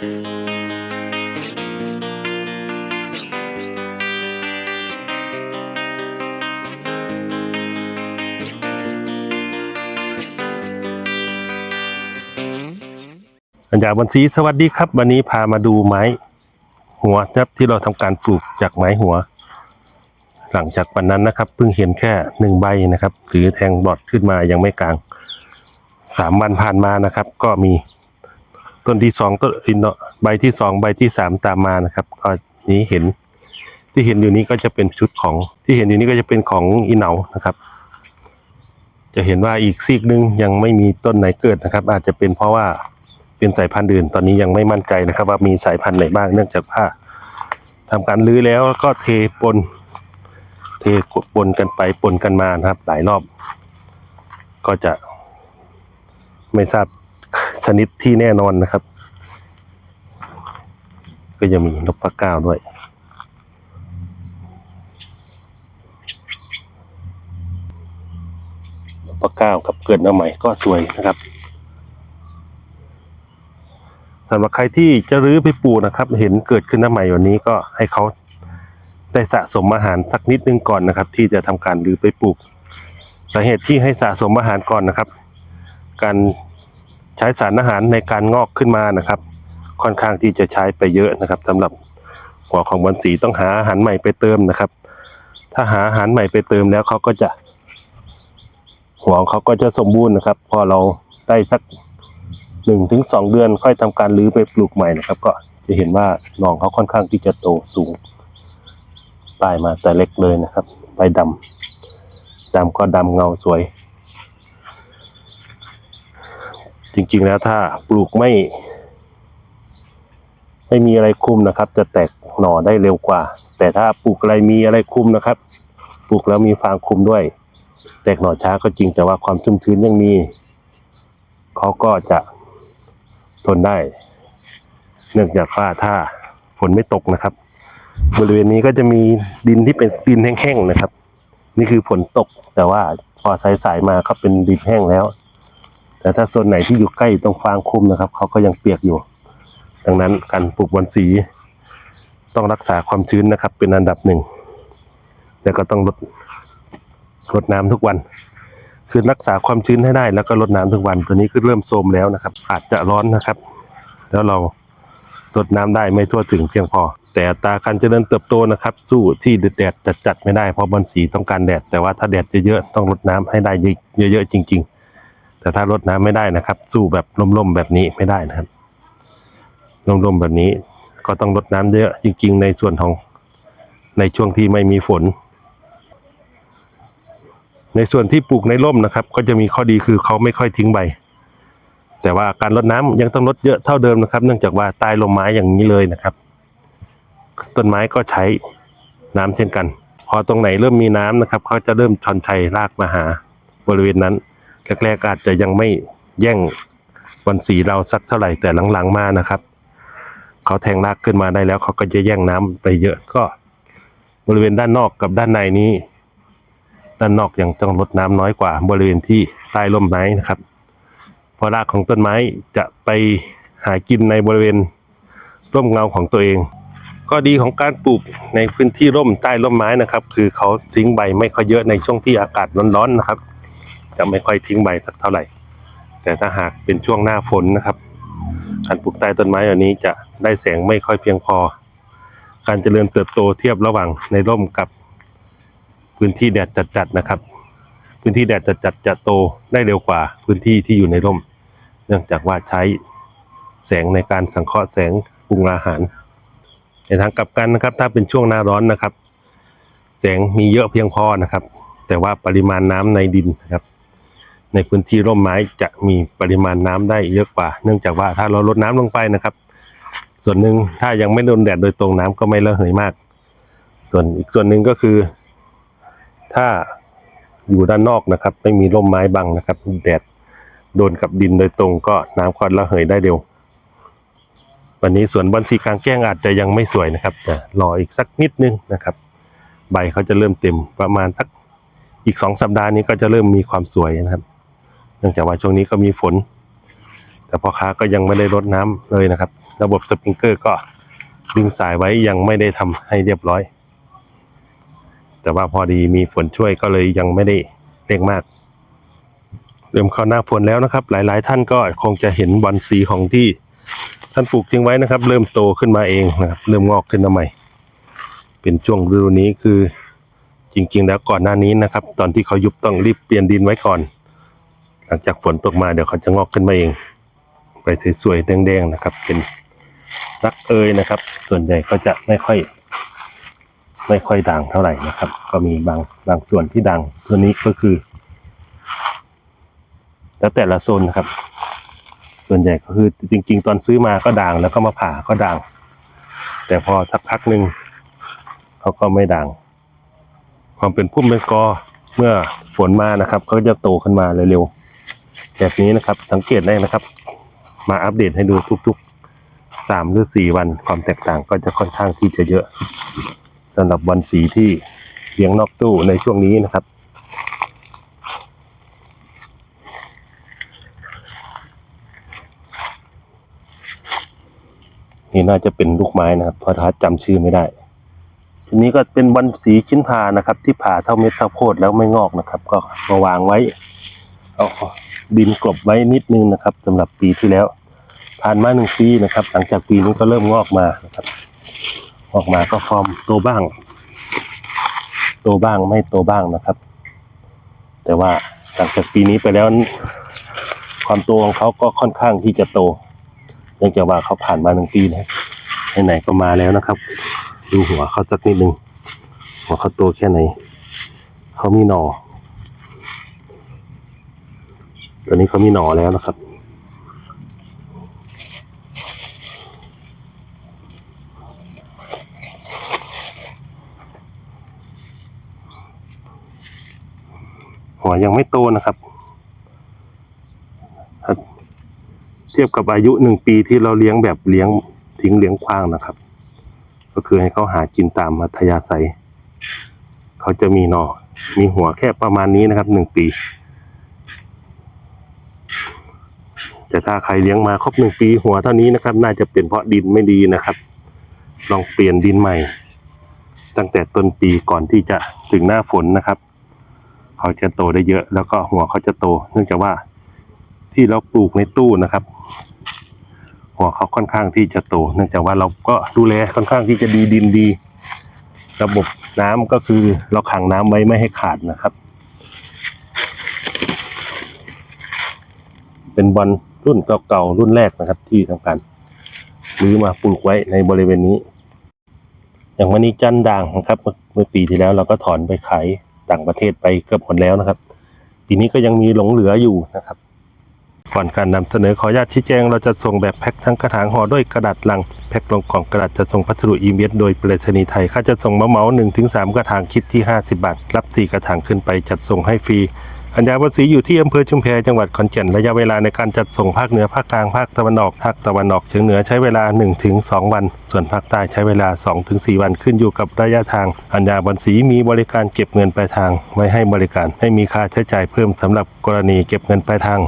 ปัญญาบันซีสวัสดีครับ วันนี้พามาดูไม้ หัวนะครับที่เราทำการปลูกจากไม้หัว หลังจากวันนั้นนะครับเพิ่งเห็นแค่หนึ่งใบนะครับ หรือแทงบอดขึ้นมายังไม่กลางสามวันผ่านมานะครับ ก็มี ต้นที่สองต้นอินโนใบที่สองใบที่สามตามมานะครับ ก็นี้เห็นที่เห็นอยู่นี้ก็จะเป็นชุดของที่เห็นอยู่นี้ก็จะเป็นของอีเหนานะครับ จะเห็นว่าอีกซีกหนึงยังไม่มีต้นไหนเกิดนะครับ อาจจะเป็นเพราะว่าเป็นสายพันธุ์อื่น ตอนนี้ยังไม่มั่นใจนะครับ ว่ามีสายพันธุ์ไหนบ้างเนื่องจากว่าทำการรื้อแล้วก็เทปน เทปนกันไปปนกันมานะครับ หลายรอบ ก็จะไม่ทราบ ชนิดที่แน่นอนนะครับ ก็จะมีนกปลาก้าวด้วยนกปลาก้าวกับเกิดมาใหม่ก็สวยนะครับสำหรับใครที่จะรื้อไปปลูกนะครับ เห็นเกิดขึ้นมาใหม่วันนี้ก็ให้เขาได้สะสมอาหารสักนิดนึงก่อนนะครับ ที่จะทำการรื้อไปปลูกสาเหตุที่ให้สะสมอาหารก่อนนะครับ การ ใช้สารอาหารในการงอกขึ้นมานะครับ ค่อนข้างที่จะใช้ไปเยอะนะครับสำหรับหัวของบอนสีต้องหาอาหารใหม่ไปเติมนะครับ ถ้าหาอาหารใหม่ไปเติมแล้วเขาก็จะ หัวของเขาก็จะสมบูรณ์นะครับ พอเราได้สักหนึ่งถึงสองเดือนค่อยทำการรื้อไปปลูกใหม่นะครับ ก็จะเห็นว่าหนองเขาค่อนข้างที่จะโตสูงปลายมาแต่เล็กเลยนะครับใบดำดำก็ดำเงาสวย จริงๆแล้วถ้าปลูกไม่ ไม่มีอะไรคุมนะครับ จะแตกหน่อได้เร็วกว่า แต่ถ้าปลูกอะไรมีอะไรคุมนะครับ ปลูกแล้วมีฟางคุมด้วย แตกหน่อช้าก็จริงแต่ว่าความชุ่มชื้นยังมีเขาก็จะทนได้ เนื่องจากว่าถ้าฝนไม่ตกนะครับ บริเวณนี้ก็จะมีดินที่เป็นดินแห้งๆนะครับ นี่คือฝนตกแต่ว่าพอสายๆมาก็เป็นดินแห้งแล้ว แต่ถ้าโซนไหนที่อยู่ใกล้ตรงฟางคุ้มนะครับเขาก็ยังเปียกอยู่ ดังนั้นการปลูกบอนสี ต้องรักษาความชื้นนะครับ เป็นอันดับหนึ่งแต่ก็ต้องลดลดน้ำทุกวัน คือรักษาความชื้นให้ได้ แล้วก็รดน้ำทุกวัน ตัวนี้คือเริ่มโทรมแล้วนะครับ อาจจะร้อนนะครับ แล้วเรารดน้ำได้ไม่ทั่วถึงเพียงพอ แต่ตาการเจริญเติบโตนะครับ สู้ที่แดดจัดๆไม่ได้เพราะบอนสีต้องการแดด แต่ว่าถ้าแดดเยอะๆต้องรดน้ำให้ได้เยอะๆจริง ๆ แต่ถ้ารดน้ำไม่ได้นะครับ สู้แบบล่มๆแบบนี้ไม่ได้นะครับล่มๆแบบนี้ก็ต้องรดน้ำเยอะจริง ๆ ในส่วนของในช่วงที่ไม่มีฝน ในส่วนที่ปลูกในร่มนะครับ ก็จะมีข้อดีคือเขาไม่ค่อยทิ้งใบ แต่ว่าการรดน้ำยังต้องรดเยอะเท่าเดิมนะครับ เนื่องจากว่าใต้ลมไม้อย่างนี้เลยนะครับ ต้นไม้ก็ใช้น้ำเช่นกัน พอตรงไหนเริ่มมีน้ำนะครับเขาจะเริ่มชอนชัยรากมาหาบริเวณนั้น แรกๆอาจจะยังไม่แย่งวันสีเราสักเท่าไหร่แต่หลังๆมานะครับเขาแทงรากขึ้นมาได้แล้วเขาก็จะแย่งน้ำไปเยอะก็บริเวณด้านนอกกับด้านในนี้ ด้านนอกยังต้องลดน้ำน้อยกว่า บริเวณที่ใต้ร่มไม้นะครับ เพราะรากของต้นไม้จะไปหากินในบริเวณร่มเงาของตัวเองก็ดีของการปลูกในพื้นที่ร่มใต้ร่มไม้นะครับ คือเขาทิ้งใบไม่ค่อยเยอะในช่วงที่อากาศร้อนๆนะครับ จะไม่ค่อยทิ้งใบสักเท่าไหร่ แต่ถ้าหากเป็นช่วงหน้าฝนนะครับ การปลูกใต้ต้นไม้อันนี้จะได้แสงไม่ค่อยเพียงพอ การเจริญเติบโตเทียบระหว่างในร่มกับพื้นที่แดดจัดๆนะครับ พื้นที่แดดจัดๆจะโตได้เร็วกว่าพื้นที่ที่อยู่ในร่ม เนื่องจากว่าใช้แสงในการสังเคราะห์แสงปรุงอาหาร ในทางกลับกันนะครับ ถ้าเป็นช่วงหน้าร้อนนะครับ แสงมีเยอะเพียงพอนะครับ แต่ว่าปริมาณน้ำในดินนะครับ ในพื้นที่ร่มไม้จะมีปริมาณน้ำได้เยอะกว่า เนื่องจากว่าถ้าเราลดน้ำลงไปนะครับ ส่วนหนึ่งถ้ายังไม่โดนแดดโดยตรงน้ำก็ไม่ระเหยมาก ส่วนอีกส่วนหนึ่งก็คือ ถ้าอยู่ด้านนอกนะครับ ไม่มีร่มไม้บังนะครับ แดดโดนกับดินโดยตรงก็น้ำก็ระเหยได้เร็ว วันนี้สวนบอนสีกลางแก้งอาจจะยังไม่สวยนะครับแต่รออีกสักนิดนึงนะครับ ใบเขาจะเริ่มเต็มประมาณสักอีกสองสัปดาห์นี้ก็จะเริ่มมีความสวยนะครับ เนื่องจากว่าช่วงนี้ก็มีฝน แต่พ่อค้าก็ยังไม่ได้รดน้ำเลยนะครับ ระบบสปริงเกอร์ก็ดึงสายไว้ยังไม่ได้ทำให้เรียบร้อย แต่ว่าพอดีมีฝนช่วยก็เลยยังไม่ได้เร่งมากเริ่มเข้าหน้าฝนแล้วนะครับ หลาย ๆ ท่านก็คงจะเห็นบอลสีของที่ท่านปลูกทิ้งไว้นะครับ เริ่มโตขึ้นมาเองนะครับ เริ่มงอกขึ้นมาใหม่ เป็นช่วงฤดูนี้คือจริง ๆ แล้วก่อนหน้านี้นะครับ ตอนที่เขายุบต้องรีบเปลี่ยนดินไว้ก่อน หลังจากฝนตกมาเดี๋ยวเขาจะงอกขึ้นมาเองไปสวยๆแดงๆนะครับ เป็นรักเอยนะครับ ส่วนใหญ่ก็จะไม่ค่อย ไม่ค่อยด่างเท่าไหร่นะครับ ก็มีบางบางส่วนที่ด่างตัวนี้ก็คือ แล้วแต่ละโซนนะครับ ส่วนใหญ่ก็คือจริง ๆ ตอนซื้อมาก็ด่างแล้วก็มาผ่าก็ด่าง แต่พอสักพักหนึ่งเขาก็ไม่ด่าง ความเป็นพุ่มเป็นกอเมื่อฝนมานะครับ ก็จะโตขึ้นมาเร็วๆ แบบนี้นะครับ สังเกตได้นะครับ มาอัปเดตให้ดูทุกๆสามหรือสี่วันความแตกต่างก็จะค่อนข้างที่จะเยอะสำหรับวันสีที่เลี้ยงนอกตู้ในช่วงนี้นะครับนี่น่าจะเป็นลูกไม้นะครับเพราะทัดจำชื่อไม่ได้ทีนี้ก็เป็นบอลสีชิ้นผ่านะครับ ที่ผ่าเท่าเม็ดข้าโพดแล้วไม่งอกนะครับ ก็มาวางไว้เอา ดินกลบไว้นิดนึงนะครับสำหรับปีที่แล้ว ผ่านมาหนึ่งปีนะครับ หลังจากปีนี้ก็เริ่มงอกมานะครับออกมาก็ฟอร์มโตบ้าง โตบ้างไม่โตบ้างนะครับ แต่ว่าหลังจากปีนี้ไปแล้ว ความโตของเขาก็ค่อนข้างที่จะโตเนื่องจากว่าเขาผ่านมาหนึ่งปีนะไหนๆก็มาแล้วนะครับ ดูหัวเขาสักนิดนึงหัวเขาโตแค่ไหนเขามีหน่อ ตัวนี้เขามีหนอแล้วนะครับ หัวยังไม่โตนะครับ เทียบกับอายุหนึ่งปีที่เราเลี้ยงแบบเลี้ยงทิ้งเลี้ยงคว้างนะครับ ก็คือให้เขาหากินตามมัธยาศัย เขาจะมีหนอมีหัวแค่ประมาณนี้นะครับหนึ่งปี แต่ถ้าใครเลี้ยงมาครบหนึ่งปีหัวเท่านี้นะครับ น่าจะเป็นเพราะดินไม่ดีนะครับ ลองเปลี่ยนดินใหม่ ตั้งแต่ต้นปีก่อนที่จะถึงหน้าฝนนะครับ เขาจะโตได้เยอะ แล้วก็หัวเขาจะโต เนื่องจากว่าที่เราปลูกในตู้นะครับ หัวเขาค่อนข้างที่จะโต เนื่องจากว่าเราก็ดูแลค่อนข้างที่จะดีดินดี ระบบน้ำก็คือเราขังน้ำไว้ไม่ให้ขาดนะครับ เป็นบอล รุ่นเก่าๆรุ่นแรกนะครับ ที่ทำการซื้อมาปลูกไว้ในบริเวณนี้ อย่างวันนี้จันด่างนะครับ เมื่อปีที่แล้วเราก็ถอนไปขายต่างประเทศไปเกือบหมดแล้วนะครับ ปีนี้ก็ยังมีหลงเหลืออยู่นะครับ ก่อนการนำเสนอขออนุญาตชี้แจง เราจะส่งแบบแพ็คทั้งกระถางห่อด้วยกระดาษลังแพ็คลงกล่องกระดาษจะส่งพัสดุอีเมลโดยไปรษณีย์ไทยค่าจะส่งมาเมาหนึ่งถึงสามกระถางคิดที่ 50 บาท รับสี่กระถางขึ้นไปจัดส่งให้ฟรี อัญญาวัศรีอยู่ที่อำเภอชุมแพจังหวัดขอนแก่นระยะเวลาในการจัดส่งภาคเหนือภาคกลางภาคตะวันออกภาคตะวันออกเฉียงเหนือใช้เวลา 1-2 วัน ส่วนภาคใต้ใช้เวลา 2-4 วันขึ้นอยู่กับระยะทาง อัญญาวัศรีมีบริการเก็บเงินปลายทางไว้ให้บริการไม่มีค่าใช้จ่ายเพิ่มสำหรับกรณีเก็บเงินปลายทาง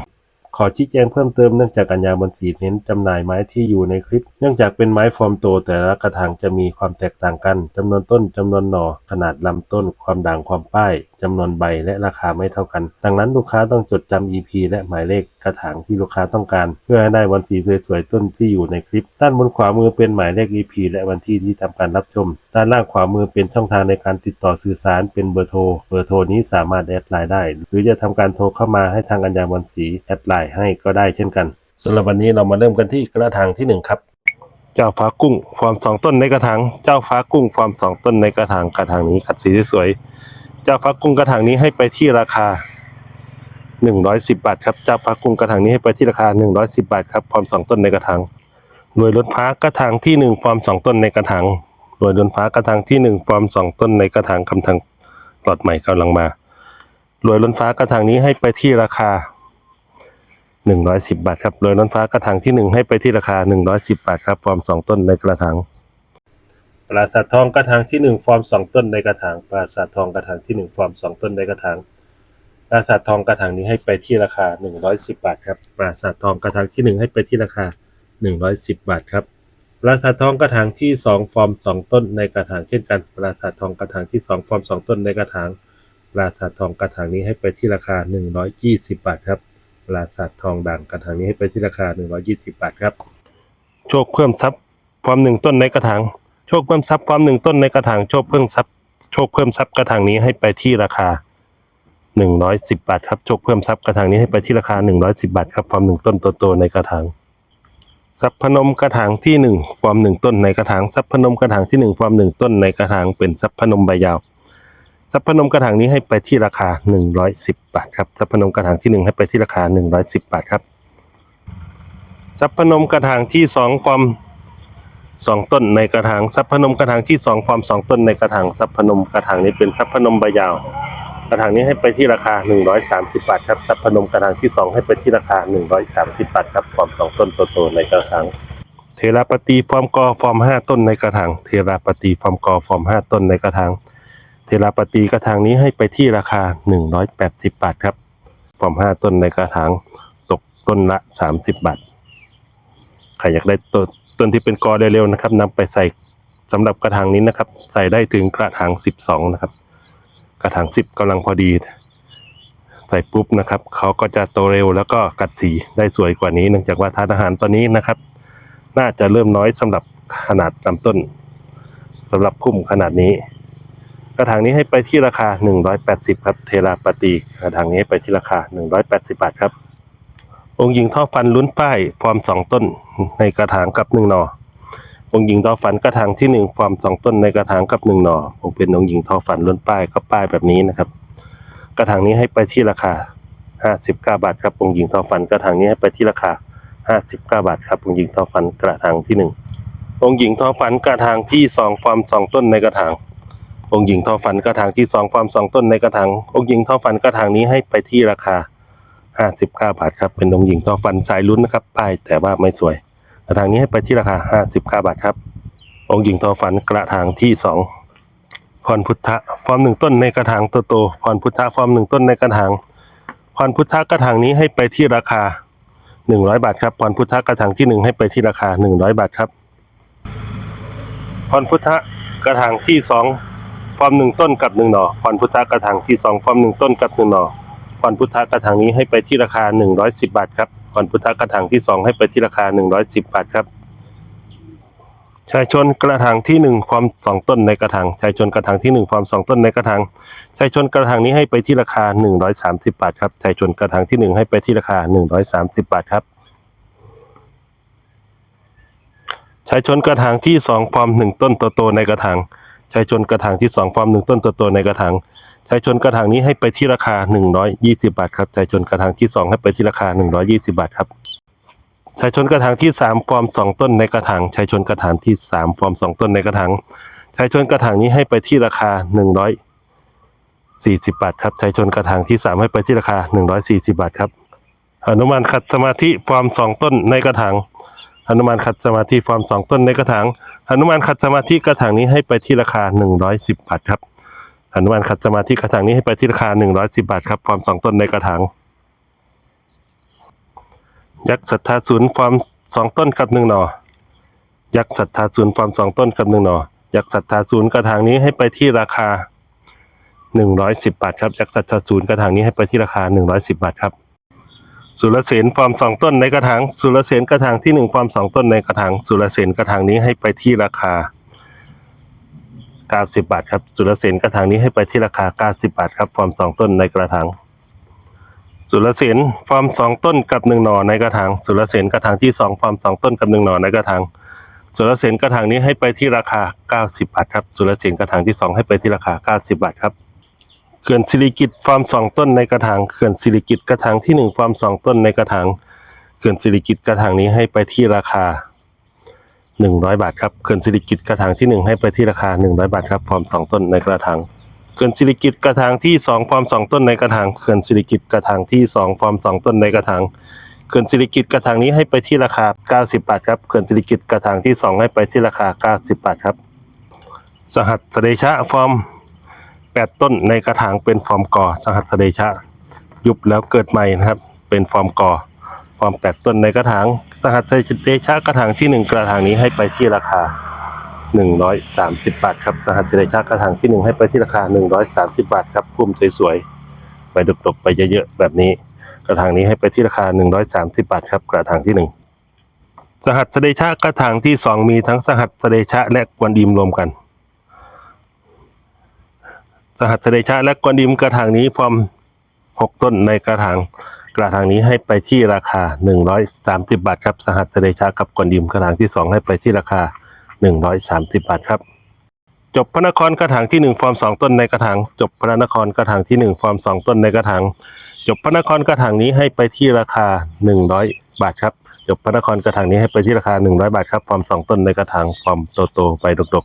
ขอชี้แจงเพิ่มเติมเนื่องจากกัญญาบนสีเน้นจำหน่ายไม้ที่อยู่ในคลิป เนื่องจากเป็นไม้ฟอร์มโตแต่ละกระถางจะมีความแตกต่างกันจำนวนต้นจำนวนหน่อขนาดลำต้น ความด่างความป้าย จำนวนใบและราคาไม่เท่ากัน ดังนั้นลูกค้าต้องจดจำ EP และหมายเลขกระถางที่ลูกค้าต้องการ เพื่อให้ได้วันสีสวยๆต้นที่อยู่ในคลิป ด้านบนขวามือเป็นหมายเลข EP และวันที่ที่ทำการรับชม ด้านล่างขวามือเป็นช่องทางในการติดต่อสื่อสารเป็นเบอร์โทร เบอร์โทรนี้สามารถแอดไลน์ได้ หรือจะทำการโทรเข้ามาให้ทางอัญญาวันศรีแอดไลน์ให้ก็ได้เช่นกันสำหรับวันนี้เรามาเริ่มกันที่กระถางที่หนึ่งครับเจ้าฟ้ากุ้งฟอร์มสองต้นในกระถาง เจ้าฟ้ากุ้งฟอร์มสองต้นในกระถาง กระถางนี้ขัดสีสวย จ้าฟ้ากุ้งกระถางนี้ให้ไปที่ราคาหนึ่งร้อยสิบบาทครับจ้าฟ้ากุ้งกระถางนี้ให้ไปที่ราคาหนึ่งร้อยสิบบาทครับฟอร์มสองต้นในกระถางหน่วยรถฟ้ากระถางที่หนึ่งฟอมสองต้นในกระถางหน่วยรถฟ้ากระถางที่หนึ่งฟอมสองต้นในกระถางคำทางหลอดใหม่กำลังมาหน่วยรถฟ้ากระถางนี้ให้ไปที่ราคาหนึ่งร้อยสิบบาทครับโดยน้นฟ้ากระถางที่หนึ่งให้ไปที่ราคาหนึ่งร้อยสิบบาทครับฟอร์มสองต้นในกระถาง ปราสาททองกระถางที่หนึ่งฟอร์มสองต้นในกระถาง ปราสาททองกระถางที่หนึ่งฟอร์มสองต้นในกระถาง ปราสาททองกระถางนี้ให้ไปที่ราคาหนึ่งร้อยสิบบาทครับ ปราสาททองกระถางที่หนึ่งให้ไปที่ราคาหนึ่งร้อยสิบบาทครับ ปราสาททองกระถางที่สองฟอร์มสองต้นในกระถางเช่นกัน ปราสาททองกระถางที่สองฟอร์มสองต้นในกระถาง ปราสาททองกระถางนี้ให้ไปที่ราคา120บบาทครับ ปราสาททองด่างกระถางนี้ให้ไปที่ราคา120บบาทครับ โชคเพิ่มทรัพย์ฟอร์มหนึ่งต้นในกระถาง ชคเพิ่มทรัพย์ฟอร์มหนึ่งต้นในกระถางโชคเพิ่มทรัพย์โชคเพิ่มทรัพย์กระถางนี้ให้ไปที่ราคา 110 บาทครับโชคเพิ่มทรัพย์กระถางนี้ให้ไปที่ราคา 110 บาทครับฟอร์มหนึ่งต้นโตๆในกระถางทรัพพนมกระถางที่หนึ่งฟอร์มหนึ่งต้นในกระถางทรัพพนมกระถางที่หนึ่งฟอร์มหนึ่งต้นในกระถางเป็นทรัพพนมใบยาวทรัพพนมกระถางนี้ให้ไปที่ราคา 110 บาทครับทรัพพนมกระถางที่หนึ่งให้ไปที่ราคา 110 บาทครับทรัพพนมกระถางที่สองฟอร์ม สองต้นในกระถางทรัพพนมกระถางที่สองฟอร์มสองต้นในกระถางทรัพพนมกระถางนี้เป็นทรัพพนมใบยาว กระถางนี้ให้ไปที่ราคา 130 บาทครับทรัพพนมกระถางที่สองให้ไปที่ราคา 130 บาทครับฟอร์มสองต้นโตๆในกระถางเทราปฏิฟอร์มกอฟอร์มห้าต้นในกระถางเทราปฏิฟอร์มกอฟอร์มห้าต้นในกระถางเทราปฏิกระถางนี้ให้ไปที่ราคา 180 บาทครับฟอร์มห้าต้นในกระถางตกต้นละ 30 บาทใครอยากได้ต้น ต้นที่เป็นกอเร็วๆนะครับนำไปใส่สำหรับกระถางนี้นะครับ ใส่ได้ถึงกระถาง 12 นะครับ กระถาง 10กำลังพอดี ใส่ปุ๊บนะครับเขาก็จะโตเร็วแล้วก็กัดสีได้สวยกว่านี้ เนื่องจากว่าทานอาหารตอนนี้นะครับ น่าจะเริ่มน้อยสำหรับขนาดลำต้นสำหรับพุ่มขนาดนี้ กระถางนี้ให้ไปที่ราคา 180 ครับ เทราปฏิกระถางนี้ไปที่ราคา 180 บาทครับ องค์หญิงท่อฟันลุ้นป้ายฟอร์ม2ต้นในกระถางกับหน่อองค์หญิงท่อฟันกระถางที่1ฟอร์ม2ต้นในกระถางกับ1หน่อผมเป็นองค์หญิงท่อฟันลุ้นป้ายก็ป้ายแบบนี้นะครับ กระถางนี้ให้ไปที่ราคา59บเก้าบาทครับองค์หญิงท่อฟันกระถางนี้ให้ไปที่ราคา59บเก้าบาทครับองค์หญิงทอฟันกระถางที่หนึ่งองค์หญิงทอฟันกระถางที่สองฟอร์มสองต้นในกระถางองค์หญิงทอฟันกระถางที่สองฟอร์มสองต้นในกระถางองค์หญิงทอฟันกระถางนี้ให้ไปที่ราคา 59บเก้าบาทครับ เป็นองค์หญิงทอฟันสายลุ้นนะครับ ป้ายแต่ว่าไม่สวยกระถางนี้ให้ไปที่ราคา59บเก้าบาทครับ องค์หญิงทอฟันกระถางที่สองพรพุทธะฟอร์มหนึ่งต้นในกระถางโตๆพรพุทธะฟอร์มหนึ่งต้นในกระถางพรพุทธะกระถางนี้ให้ไปที่ราคาหนึ่งร้อยบาทครับพรพุทธะกระถางที่หนึ่งให้ไปที่ราคาหนึ่งร้อยบาทครับพรพุทธะกระถางที่สองฟอร์มหนึ่งต้นกับหนึ่งหน่อพรพุทธะกระถางที่สองฟอร์มหนึ่งต้นกับหนึ่งหน่อ พรพุทธกระถางนี้ให้ไปที่ราคาหนึ่งร้อยสิบบาทครับพรพุทธกระถางที่สองให้ไปที่ราคาหนึ่งร้อยสิบบาทครับชายชนกระถางที่หนึ่งฟอร์มสองต้นในกระถางชายชนกระถางที่หนึ่งฟอร์มสองต้นในกระถางชายชนกระถางนี้ให้ไปที่ราคา 130 บาทครับชายชนกระถางที่ 1 ให้ไปที่ราคา 130 บาทครับชายชนกระถางที่2ฟอร์ม1 ต้นโตๆในกระถางชายชนกระถางที่2ฟอร์ม1 ต้นโตๆในกระถาง ชายชนกระถางนี้ให้ไปที่ราคา 120 บาทครับชายชนกระถางที่ 2 ให้ไปที่ราคา 120 บาทครับชายชนกระถางที่3ฟอร์ม2 ต้นในกระถางชายชนกระถางที่3ฟอร์ม2 ต้นในกระถางชายชนกระถางนี้ให้ไปที่ราคา 140 บาทครับชายชนกระถางที่ 3 ให้ไปที่ราคา 140 บาทครับหนุมานขัดสมาธิฟอร์ม2 ต้นในกระถางหนุมานขัดสมาธิฟอร์ม2 ต้นในกระถางหนุมานขัดสมาธิกระถางนี้ให้ไปที่ราคา 110 บาทครับ หนุมานขัดสมาธิกระถางนี้ให้ไปที่ราคา110บาทครับฟอร์ม2ต้นในกระถางยักษ์ศรัทธาศูนย์ฟอร์ม2ต้นกับ1หน่อยักษ์ศรัทธาศูนย์ฟอร์ม2ต้นกับ1หน่อยักษ์ศรัทธาศูนย์กระถางนี้ให้ไปที่ราคา110บาทครับยักษ์ศรัทธาศูนย์กระถางนี้ให้ไปที่ราคา110บาทครับสุรเสนฟอร์ม2ต้นในกระถางสุรเสนกระถางที่1ฟอร์ม2ต้นในกระถางสุรเสนกระถางนี้ให้ไปที่ราคา 90 บาทครับสุรเสนกระถางนี้ให้ไปที่ราคา 90 บาทครับฟอร์ม2ต้นในกระถางสุรเสนฟอร์ม2ต้นกับ1หน่อในกระถางสุรเสนกระถางที่2ฟอร์ม2ต้นกับ1หน่อในกระถางสุรเสนกระถางนี้ให้ไปที่ราคา 90 บาทครับสุรเสนกระถางที่2ให้ไปที่ราคา 90 บาทครับเขื่อนสิริกิตฟาร์มสองต้นในกระถางเขื่อนสิริกิตกระถางที่หนึ่งฟาร์มสองต้นในกระถางเขื่อนสิริกิตกระถางนี้ให้ไปที่ราคา หนึ่งร้อยบาทครับเขื่อนสิริกิตกระถางที่หนึ่งให้ไปที่ราคาหนึ่งร้อยบาทครับฟาร์มสองต้นในกระถางเขื่อนสิริกิตกระถางที่สองฟาร์มสองต้นในกระถางเขื่อนสิริกิตกระถางที่สองฟาร์มสองต้นในกระถางเขื่อนสิริกิตกระถางนี้ให้ไปที่ราคา 90 บาทครับเขื่อนสิริกิตกระถางที่สองให้ไปที่ราคา 90 บาทครับ สหัสเดชะฟอร์มแปดต้นในกระถางเป็นฟอร์มกอสหัสเดชะ ยุบแล้วเกิดใหม่นะครับ เป็นฟอร์มกอ ฟอร์มแปดต้นในกระถางสหัสเดชะกระถางที่หนึ่งกระถางนี้ให้ไปที่ราคาหนึ่งร้อยสามสิบาทครับสหัสเดชะกระถางที่หนึ่งให้ไปที่ราคาหนึ่งร้อยสามสิบาทครับพุ่มสวยๆไปดกๆไปเยอะๆแบบนี้ กระถางนี้ให้ไปที่ราคาหนึ่งร้อยสามสิบาทครับกระถางที่หนึ่งสหัสเดชะกระถางที่สองมีทั้งสหัสเดชะและกวนอิมรวมกัน สหัสเดชะและกวนอิมกระถางนี้ฟอร์มหกต้นในกระถาง กระถางนี้ให้ไปที่ราคาหนึ่งร้อยสามสิบาทครับ สหัสเดชะกับกวนอิมกระถางที่สองให้ไปที่ราคาหนึ่งร้อยสามสิบาทครับ จบพระนครกระถางที่หนึ่งฟอร์มสองต้นในกระถาง จบพระนครกระถางที่หนึ่งฟอร์มสองต้นในกระถาง จบพระนครกระถางนี้ให้ไปที่ราคาหนึ่งร้อยบาทครับ จบพระนครกระถางนี้ให้ไปที่ราคาหนึ่งร้อยบาทครับ ฟอร์มสองต้นในกระถาง ฟอร์มโตๆไปดก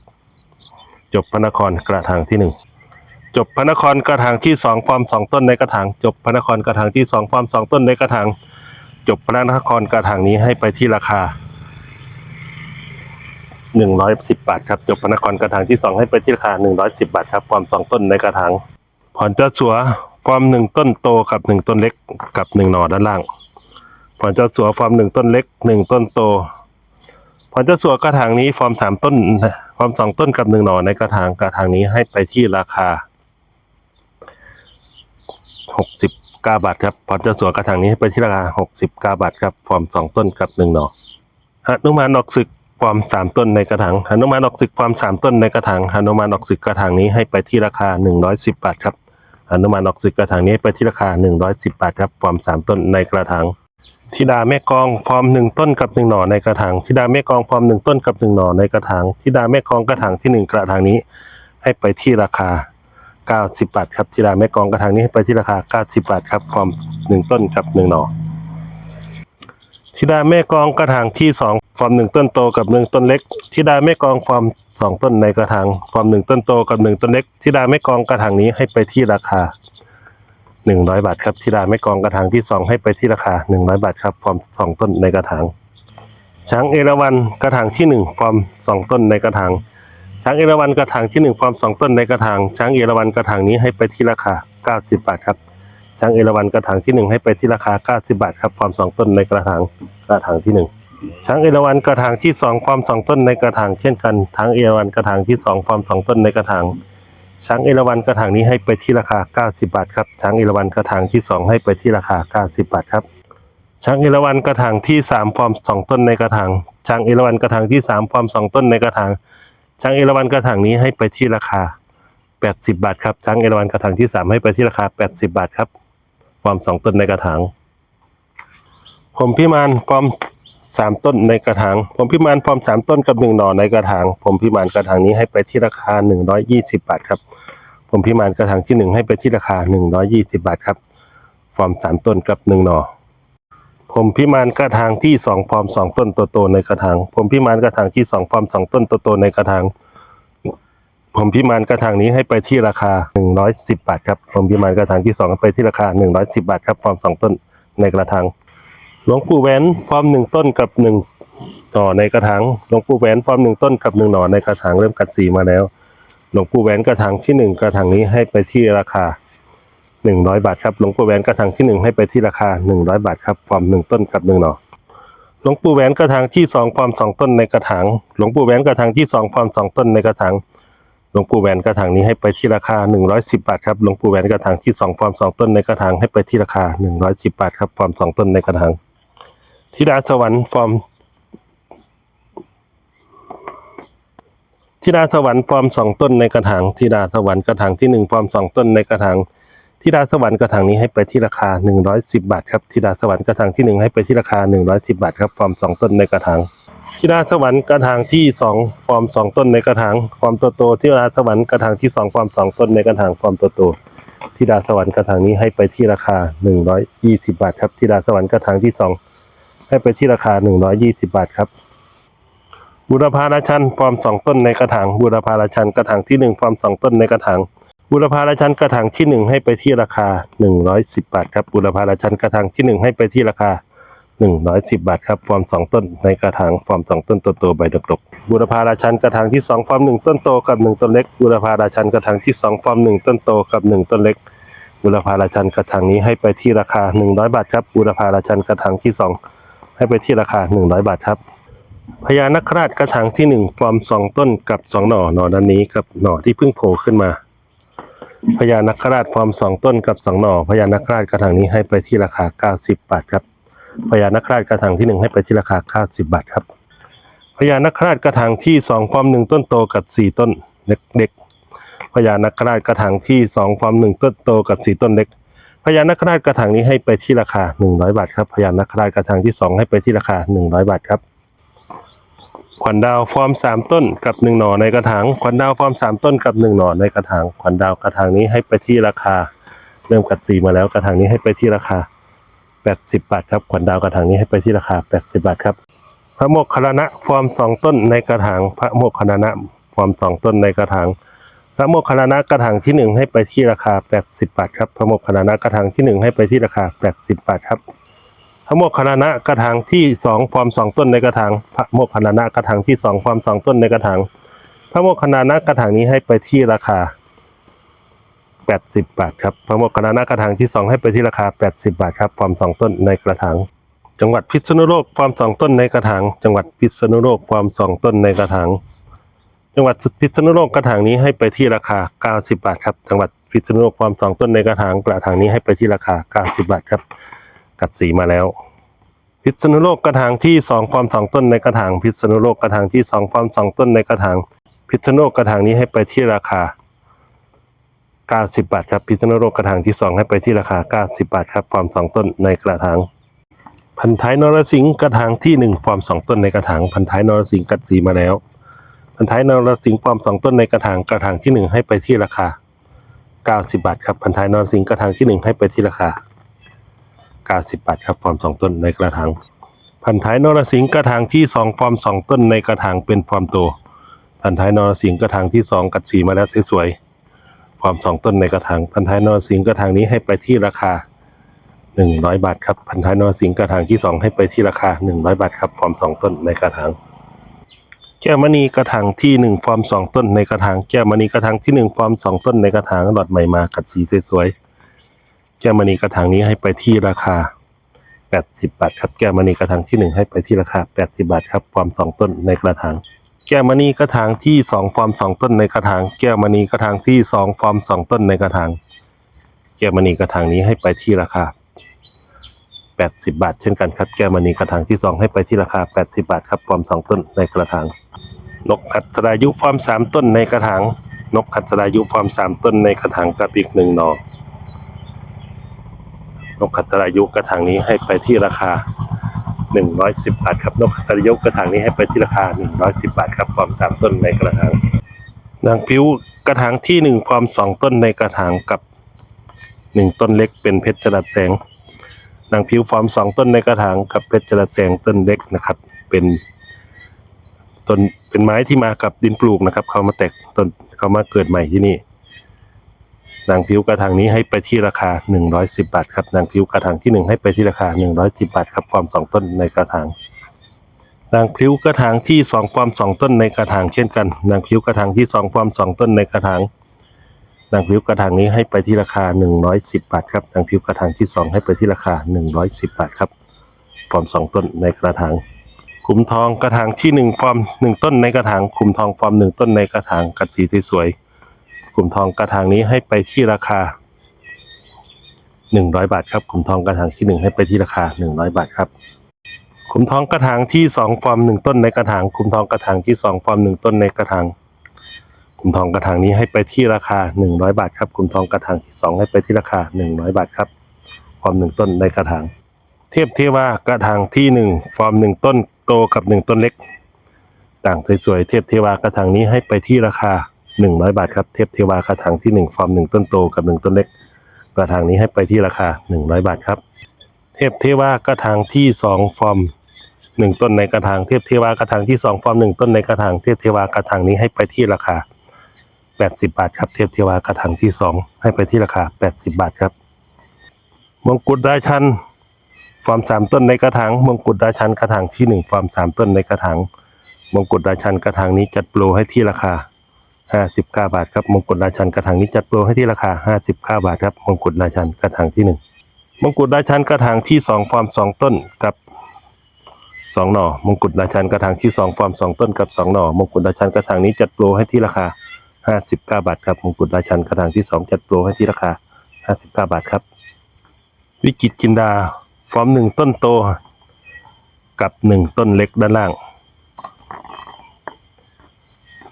ๆ จบพระนครกระถางที่หนึ่ง จบพระนครกระถางที่สองฟอร์มสองต้นในกระถางจบพระนครกระถางที่สองฟอร์มสองต้นในกระถางจบพระนครกระถางนี้ให้ไปที่ราคาหนึ่งร้อยสิบบาทครับจบพระนครกระถางที่สองให้ไปที่ราคาหนึ่งร้อยสิบบาทครับฟอร์มสองต้นในกระถางผ่อนเจ้าสัวฟอร์มหนึ่งต้นโตกับหนึ่งต้นเล็กกับหนึ่งหน่อด้านล่างผ่อนเจ้าสัวฟอร์มหนึ่งต้นเล็กหนึ่งต้นโตผ่อนเจ้าสัวกระถางนี้ฟอร์มสามต้นฟอร์มสองต้นกับหนึ่งหน่อในกระถางกระถางนี้ให้ไปที่ราคา หกสิบก้าบาทครับผ่อนเจ้าสัวกระถางนี้ให้ไปที่ราคาหกสิบก้าบาทครับ ฟอร์มสองต้นกับหนึ่งหน่อหนุมานออกศึกฟอร์มสามต้นในกระถางหนุมานออกศึกฟอร์มสามต้นในกระถางหนุมานออกศึกกระถางนี้ให้ไปที่ราคาหนึ่งร้อยสิบบาทครับอนุมานออกศึกกระถางนี้ไปที่ราคา 110 บาทครับ ฟอร์ม 3 ต้นในกระถางธิดาแม่กองฟอร์ม1ต้นกับ1หน่อในกระถางธิดาแม่กองฟอร์ม1ต้นกับ1หน่อในกระถางธิดาแม่กองกระถางที่1กระถางนี้ ให้ไปที่ราคา 90 บาทครับธิดาแม่กองกระถางนี้ให้ไปที่ราคา 90 บาทครับฟอร์ม1ต้นกับ1หน่อธิดาแม่กองกระถางที่2ฟอร์ม1ต้นโตกับ1ต้นเล็กธิดาแม่กองฟอร์มสองต้นในกระถางฟอร์มหนึ่งต้นโตกับหนึ่งต้นเล็กธิดาไม่กองกระถางนี้ให้ไปที่ราคาหนึ่งร้อยบาทครับธิดาไม่กองกระถางที่สองให้ไปที่ราคาหนึ่งร้อยบาทครับฟอร์มสองต้นในกระถางช้างเอราวัณกระถางที่หนึ่งฟอร์มสองต้นในกระถาง ช้างเอราวัณกระถางที่หนึ่งฟอร์มสองต้นในกระถางช้างเอราวัณกระถางนี้ให้ไปที่ราคาเก้าสิบบาทครับช้างเอราวัณกระถางที่หนึ่งให้ไปที่ราคาเก้าสิบบาทครับฟอร์มสองต้นในกระถางกระถางที่หนึ่งช้างเอราวัณกระถางที่สองความสองต้นในกระถางเช่นกันช้างเอราวัณกระถางที่สองความสองต้นในกระถางช้างเอราวัณกระถางนี้ให้ไปที่ราคา 90 บาทครับช้างเอราวัณกระถางที่สองให้ไปที่ราคา 90 บาทครับช้างเอราวัณกระถางที่สามความสองต้นในกระถางช้างเอราวัณกระถางที่สามความสองต้นในกระถาง ช้างเอราวัณกระถางนี้ให้ไปที่ราคา 80 บาทครับช้างเอราวัณกระถางที่สามให้ไปที่ราคา 80 บาทครับความสองต้นในกระถาง ผมพิมานฟอร์มสามต้นในกระถาง ผมพิมานฟอร์มสามต้นกับหนึ่งหน่อในกระถาง ผมพิมานกระถางนี้ให้ไปที่ราคาหนึ่งร้อยยี่สิบาทครับ ผมพิมานกระถางที่หนึ่งให้ไปที่ราคาหนึ่งร้อยี่สิบาทครับฟอร์มสามต้นกับหนึ่งหน่อ ผมพิมานกระถางที่สองฟอร์มสองต้นโตๆในกระถาง ผมพิมานกระถางที่สองฟอร์มสองต้นโตๆในกระถาง ผมพิมานกระถางนี้ให้ไปที่ราคาหนึ่งร้อยสิบบาทครับ ผมพิมานกระถางที่สองไปที่ราคาหนึ่งร้อยสิบาทครับฟอร์มสองต้นในกระถาง หลวงปู่แหวนฟอร์มหนึ่งต้นกับหนึ่งหน่อในกระถาง หลวงปู่แหวนฟอร์มหนึ่งต้นกับหนึ่งหน่อในกระถางเริ่มกัดสีมาแล้ว หลวงปู่แหวนกระถางที่หนึ่งกระถางนี้ให้ไปที่ราคา หนึ่งร้อยบาทครับหลวงปู่แหวนกระถางที่หนึ่งให้ไปที่ราคาหนึ่งร้อยบาทครับฟอร์มหนึ่งต้นกับหนึ่งหน่อหลวงปู่แหวนกระถางที่สองฟอมสองต้นในกระถางหลวงปู่แหวนกระถางที่สองฟอมสองต้นในกระถางหลวงปู่แหวนกระถางนี้ให้ไปที่ราคาหนึ่งร้อยสิบบาทครับหลวงปู่แหวนกระถางที่สองฟอมสองต้นในกระถางให้ไปที่ราคาหนึ่งร้อยสิบบาทครับฟอร์มสองต้นในกระถางธิดาสวรรค์ฟอร์มธิดาสวรรค์ฟอร์มสองต้นในกระถางธิดาสวรรค์กระถางที่หนึ่งฟอร์มสองต้นในกระถาง ธิดาสวรรค์กระถางนี้ให้ไปที่ราคาหนึ่งร้อยสิบาทครับธิดาสวรรค์กระถางที่หนึ่งให้ไปที่ราคาหนึ่งร้อยสิบาทครับฟอร์มสองต้นในกระถางธิดาสวรรค์กระถางที่สองฟอร์มสองต้นในกระถางฟอร์มโตโตๆธิดาสวรรค์กระถางที่สองฟอร์มสองต้นในกระถางฟอร์มโตโตๆธิดาสวรรค์กระถางนี้ให้ไปที่ราคาหนึ่งร้อยยี่สิบาทครับธิดาสวรรค์กระถางที่สองให้ไปที่ราคา 120 บาทครับบุรพาราชันฟอร์ม 2 ต้นในกระถางบุรพาราชันกระถางที่ 1 ฟอร์ม 2 ต้นในกระถาง บุรพาราชันกระถางที่ 1 ให้ไปที่ราคา 110 บาทครับบุรพาราชันกระถางที่ 1 ให้ไปที่ราคา 110 บาทครับฟอร์ม 2 ต้นในกระถางฟอร์ม 2 ต้นโตๆใบดกๆบุรพาราชันกระถางที่ 2 ฟอร์ม 1 ต้นโตกับ 1 ต้นเล็กบุรพาราชันกระถางที่ 2 ฟอร์ม 1 ต้นโตกับ 1 ต้นเล็กบุรพาราชันกระถางนี้ให้ไปที่ราคา 100 บาทครับบุรพาราชันกระถางที่ 2 ให้ไปที่ราคา 100 บาทครับพญานคราชกระถางที่ 1 ฟอร์ม 2 ต้นกับ 2 หน่อหน่อด้านนี้กับหน่อที่เพิ่งโผล่ขึ้นมา พญานาคราชฟอร์ม2ต้นกับ2หน่อพญานาคราชกระถางนี้ให้ไปที่ราคา 90 บาทครับพญานาคราชกระถางที่ 1 ให้ไปที่ราคา 90 บาทครับพญานาคราชกระถางที่2ฟอร์ม1ต้นโตกับ 4 ต้นเล็กๆพญานาคราชกระถางที่สองฟอร์มหนึ่งต้นโตกับสี่ต้นเล็กพญานาคราชกระถางนี้ให้ไปที่ราคาหนึ่งร้อยบาทครับพญานาคราชกระถางที่สองให้ไปที่ราคาหนึ่งร้อยบาทครับ ขวัญดาวฟอร์มสามต้นกับหนึ่งหน่อในกระถางขวัญดาวฟอร์มสามต้นกับหนึ่งหน่อในกระถางขวัญดาวกระถางนี้ให้ไปที่ราคา เริ่มกัดสีมาแล้วกระถางนี้ให้ไปที่ราคาแปดสิบบาทครับขวัญดาวกระถางนี้ให้ไปที่ราคาแปดสิบบาทครับพระโมคคัลานะฟอร์มสองต้นในกระถางพระโมคคัลานะฟอร์มสองต้นในกระถางพระโมคคัลลานะกระถางที่หนึ่งให้ไปที่ราคา 80 บาทครับพระโมคคัลลานะกระถางที่หนึ่งให้ไปที่ราคา 80 บาทครับ พระโมคคัลลานะกระถางที่สองฟอร์มสองต้นในกระถางพระโมคคัลลานะกระถางที่สองฟอร์มสองต้นในกระถางพระโมคคัลลานะกระถางนี้ให้ไปที่ราคา 80 บาทครับพระโมคคัลลานะกระถางที่สองให้ไปที่ราคา 80 บาทครับฟอร์มสองต้นในกระถางจังหวัดพิษณุโลกฟอร์มสองต้นในกระถางจังหวัดพิษณุโลกฟอร์มสองต้นในกระถางจังหวัดพิษณุโลกกระถางนี้ให้ไปที่ราคา 90 บาทครับจังหวัดพิษณุโลกความสองต้นในกระถางกระถางนี้ให้ไปที่ราคา 90 บาทครับ กัดสีมาแล้ว พิษณุโลกกระถางที่2ความสองต้นในกระถาง พิษณุโลกกระถางที่2ความสองต้นในกระถาง พิษณุโลกกระถางนี้ให้ไปที่ราคา90บาทครับพิษณุโลกกระถางที่ 2 ให้ไปที่ราคา 90 บาทครับความสองต้นในกระถาง พันท้ายนรสิงห์กระถางที่หนึ่งฟอร์มสองต้นในกระถาง พันท้ายนรสิงห์กัดสีมาแล้ว พันท้ายนรสิงห์ฟอร์มสองต้นในกระถางกระถางที่หนึ่งให้ไปที่ราคา 90 บาทครับพันท้ายนรสิงห์กระถางที่หนึ่งให้ไปที่ราคา 90 บาทครับฟอร์มสองต้นในกระถางพันท้ายนรสิงห์กระถางที่สองฟอร์มสองต้นในกระถางเป็นฟอร์มโตพันท้ายนรสิงห์กระถางที่สองกัดสีมาแล้วสวยๆฟอร์มสองต้นในกระถางพันท้ายนรสิงห์กระถางนี้ให้ไปที่ราคาหนึ่งร้อยบาทครับพันท้ายนรสิงห์กระถางที่สองให้ไปที่ราคาหนึ่งร้อยบาทครับฟอร์มสองต้นในกระถางแก้วมณีกระถางที่หนึ่งฟอร์มสองต้นในกระถางแก้วมณีกระถางที่หนึ่งฟอร์มสองต้นในกระถางหลอดใหม่มากัดสีสวยๆ แก้วมณีกระถางนี้ให้ไปที่ราคาแปดสิบาทครับ แก้วมณีกระถางที่หนึ่งให้ไปที่ราคาแปดสิบาทครับฟอร์มสองต้นในกระถาง แก้วมณีกระถางที่สองฟอร์มสองต้นในกระถาง แก้วมณีกระถางที่สองฟอร์มสองต้นในกระถาง แก้วมณีกระถางนี้ให้ไปที่ราคา 80 บาท เช่นกันครับ แก้วมณีกระถางที่ 2 ให้ไปที่ราคา 80 บาทครับฟอร์ม 2 ต้นในกระถาง นกขัดสรายุฟอร์ม 3 ต้นในกระถาง นกขัดสรายุฟอร์ม 3 ต้นในกระถางกับอีกหนึ่งหนอ นกขัดสรายุกระถางนี้ให้ไปที่ราคา 110 บาทครับ นกขัดสรายุกระถางนี้ให้ไปที่ราคา 110 บาทครับฟอร์ม3 ต้นในกระถางนางพิ้วกระถางที่1ฟอร์ม2 ต้นในกระถางกับ 1 ต้นเล็กเป็นเพชรจรัสแสงนางผิวฟอร์มสองต้นในกระถางกับเพชรจระแสงต้นเล็กนะครับ เป็นต้นเป็นไม้ที่มากับดินปลูกนะครับ เขามาแตกต้นเขามาเกิดใหม่ที่นี่ นางผิวกระถางนี้ให้ไปที่ราคา 110 บาทครับ นางผิวกระถางที่หนึ่งให้ไปที่ราคา 110 บาทครับฟอร์มสองต้นในกระถาง นางผิวกระถางที่สองฟอร์มสองต้นในกระถางเช่นกัน นางผิวกระถางที่สองฟอร์มสองต้นในกระถาง นางผิวกระถางนี้ให้ไปที่ราคา 110 บาทครับ นางผิวกระถางที่ 2 ให้ไปที่ราคา 110 บาทครับฟอร์ม2 ต้นในกระถางคุมทองกระถางที่1ฟอร์ม1 ต้นในกระถางคุมทองฟอร์ม1 ต้นในกระถางกัดสีที่สวย ๆคุมทองกระถางนี้ให้ไปที่ราคา 100 บาทครับคุมทองกระถางที่ 1 ให้ไปที่ราคา 100 บาทครับคุมทองกระถางที่ 2 ฟอร์ม 1 ต้นในกระถางคุมทองกระถางที่ 2 ฟอร์ม 1 ต้นในกระถางคุมทองกระถางนี้ให้ไปที่ราคา 100 บาทครับคุมทองกระถางที่ 2 ให้ไปที่ราคา 100 บาทครับฟอร์ม 1 ต้นในกระถางเทียบเทียว่ากระถางที่ 1 ฟอร์ม 1 ต้นโตกับ 1 ต้นเล็ก ต่างสวยๆเทียบเทวากระถางนี้ให้ไปที่ราคา 100 บาทครับเทียบเทวากระถางที่ 1 ฟอร์ม 1 ต้นโตกับ 1 ต้นเล็ก กระถางนี้ให้ไปที่ราคา 100 บาทครับ เทพเทวากระถางที่ 2 ฟอร์ม 1 ต้นในกระถางเทียบเทวากระถางที่ 2 ฟอร์ม 1 ต้นในกระถางเทียบเทวากระถางนี้ให้ไปที่ราคา 80 บาทครับ เทียบเทวากระถางที่ 2 ให้ไปที่ราคา 80 บาทครับมงกุฎราชันฟอร์ม 3 ต้นในกระถางมงกุฎราชันกระถางที่ 1 ฟอร์ม 3 ต้นในกระถางมงกุฎราชันกระถางนี้จัดโปรให้ที่ราคา ห้าสิบเก้าบาทครับมงกุฎราชันกระถางนี้จัดโปรให้ที่ราคาห้าสิบเก้าบาทครับมงกุฎราชันกระถางที่หนึ่งมงกุฎราชันกระถางที่สองฟอร์มสองต้นกับสองหน่อ มงกุฎราชันกระถางที่สองฟอร์มสองต้นกับสองหน่อ มงกุฎราชันกระถางนี้จัดโปรให้ที่ราคาห้าสิบเก้าบาทครับ มงกุฎราชันกระถางที่สองจัดโปรให้ที่ราคาห้าสิบเก้าบาทครับ วิจิตจินดา ฟอร์มหนึ่งต้นโต กับหนึ่งต้นเล็กด้านล่าง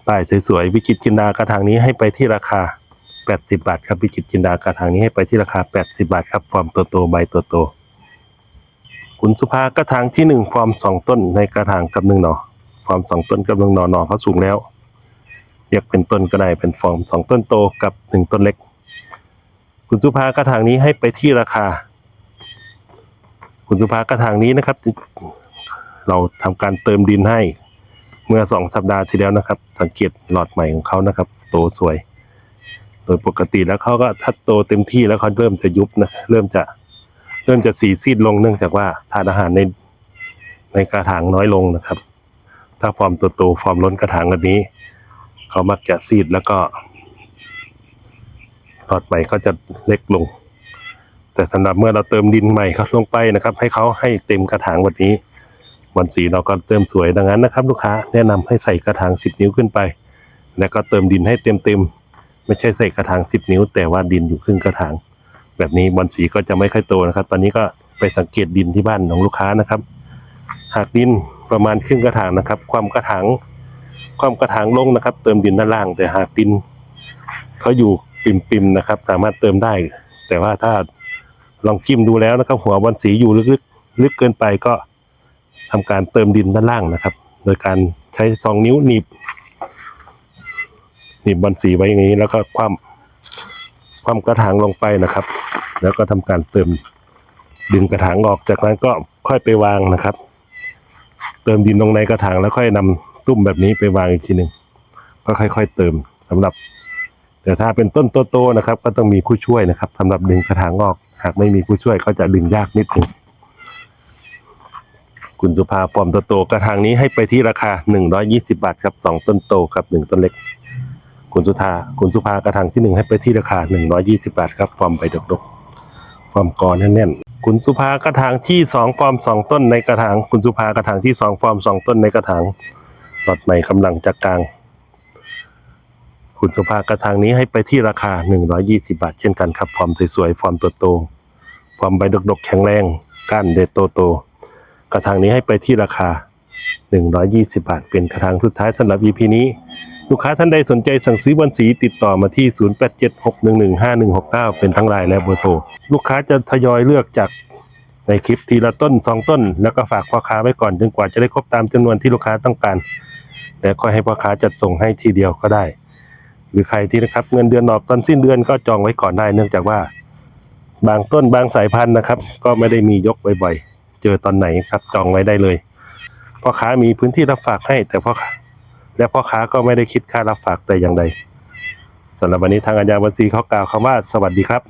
ป้ายสวยๆวิจิตรจินดากระถางนี้ให้ไปที่ราคา 80 บาทครับวิจิตรจินดากระถางนี้ให้ไปที่ราคา 80 บาทครับฟอร์มตัวโตใบตัวโตคุณสุภากระถางที่หนึ่งฟอร์มสองต้นในกระถางกับหนึ่งหน่อฟอร์มสองต้นกับหนึ่งหน่อหนอเขาสูงแล้วเรียกเป็นต้นก็ได้เป็นฟอร์มสองต้นโตกับหนึ่งต้นเล็กคุณสุภากระถางนี้ให้ไปที่ราคา คุณสุภากระถางนี้นะครับ เราทำการเติมดินให้ เมื่อสองสัปดาห์ที่แล้วนะครับ สังเกตหลอดใหม่ของเขานะครับ โตสวย โดยปกติแล้วเขาก็ถ้าโตเต็มที่แล้วเขาเริ่มจะยุบนะเริ่มจะเริ่มจะสีซีดลงเนื่องจากว่าทานอาหารในในกระถางน้อยลงนะครับ ถ้าฟอร์มโตโตฟอร์มล้นกระถางแบบนี้ เขามักจะซีดแล้วก็หลอดใหม่เขาจะเล็กลง แต่สำหรับเมื่อเราเติมดินใหม่เขาลงไปนะครับ ให้เขาให้เต็มกระถางแบบนี้ วันสีเราก็เติมสวยดังนั้นนะครับ ลูกค้าแนะนำให้ใส่กระถาง 10 นิ้วขึ้นไป แล้วก็เติมดินให้เต็มเต็มๆไม่ใช่ใส่กระถาง 10 นิ้ว แต่ว่าดินอยู่ครึ่งกระถาง แบบนี้บอลสีก็จะไม่ค่อยโตนะครับ ตอนนี้ก็ไปสังเกตดินที่บ้านของลูกค้านะครับ หากดินประมาณครึ่งกระถางนะครับ ความกระถางความกระถางลงนะครับ เติมดินด้านล่าง แต่หากดินเขาอยู่ปิ่มๆนะครับ สามารถเติมได้ แต่ว่าถ้าลองจิ้มดูแล้วนะครับ หัวบอลสีอยู่ลึกๆ ลึกเกินไปก็ ทำการเติมดินด้านล่างนะครับ โดยการใช้สองนิ้วหนีบหนีบบอลสีไว้อย่างนี้ แล้วก็คว่ำคว่ำกระถางลงไปนะครับ แล้วก็ทำการเติมดึงกระถางออกจากนั้นก็ค่อยไปวางนะครับ เติมดินลงในกระถางแล้วค่อยนำตุ้มแบบนี้ไปวางอีกทีหนึ่งก็ค่อยๆเติมสำหรับ แต่ถ้าเป็นต้นโตๆนะครับ ก็ต้องมีผู้ช่วยนะครับสำหรับดึงกระถางออก หากไม่มีผู้ช่วยก็จะดึงยากนิดหนึ่ง คุณสุภาฟอร์มตัวโตกระถางนี้ให้ไปที่ราคา 120 บาทครับสองต้นโตครับหนึ่งต้นเล็ก คุณสุธาคุณสุภากระถางที่หนึ่งให้ไปที่ราคา 120 บาทครับฟอร์มใบดกๆฟอร์มกอแน่นๆคุณสุภากระถางที่สองฟอร์มสองต้นในกระถางคุณสุภากระถางที่สองฟอร์มสองต้นในกระถางหลอดใหม่กำลังจะกลาง คุณสุภากระถางนี้ให้ไปที่ราคา 120 บาท เช่นกันครับฟอร์มสวยๆฟอร์มตัวโตฟอร์มใบดกๆแข็งแรงก้านเด็ดโตๆ กระถางนี้ให้ไปที่ราคา 120 บาท เป็นกระถางสุดท้ายสำหรับ EP นี้ ลูกค้าท่านใดสนใจสั่งซื้อบอนสีติดต่อมาที่ 0876115169 เป็นทั้งไลน์และเบอร์โทร ลูกค้าจะทยอยเลือกจากในคลิปทีละต้นสองต้น แล้วก็ฝากพ่อค้าไว้ก่อนจนกว่าจะได้ครบตามจำนวนที่ลูกค้าต้องการ แล้วค่อยให้พ่อค้าจัดส่งให้ทีเดียวก็ได้ หรือใครที่นะครับเงินเดือนออกตอนสิ้นเดือนก็จองไว้ก่อนได้เนื่องจากว่า บางต้นบางสายพันธุ์นะครับ ก็ไม่ได้มียกบ่อยๆ เจอตอนไหนครับ จองไว้ได้เลยพ่อค้ามีพื้นที่รับฝากให้ แต่พ่อและพ่อค้าก็ไม่ได้คิดค่ารับฝากแต่อย่างใดสำหรับวันนี้ทางอาญาบัญชีเขากล่าวคำว่า สวัสดีครับ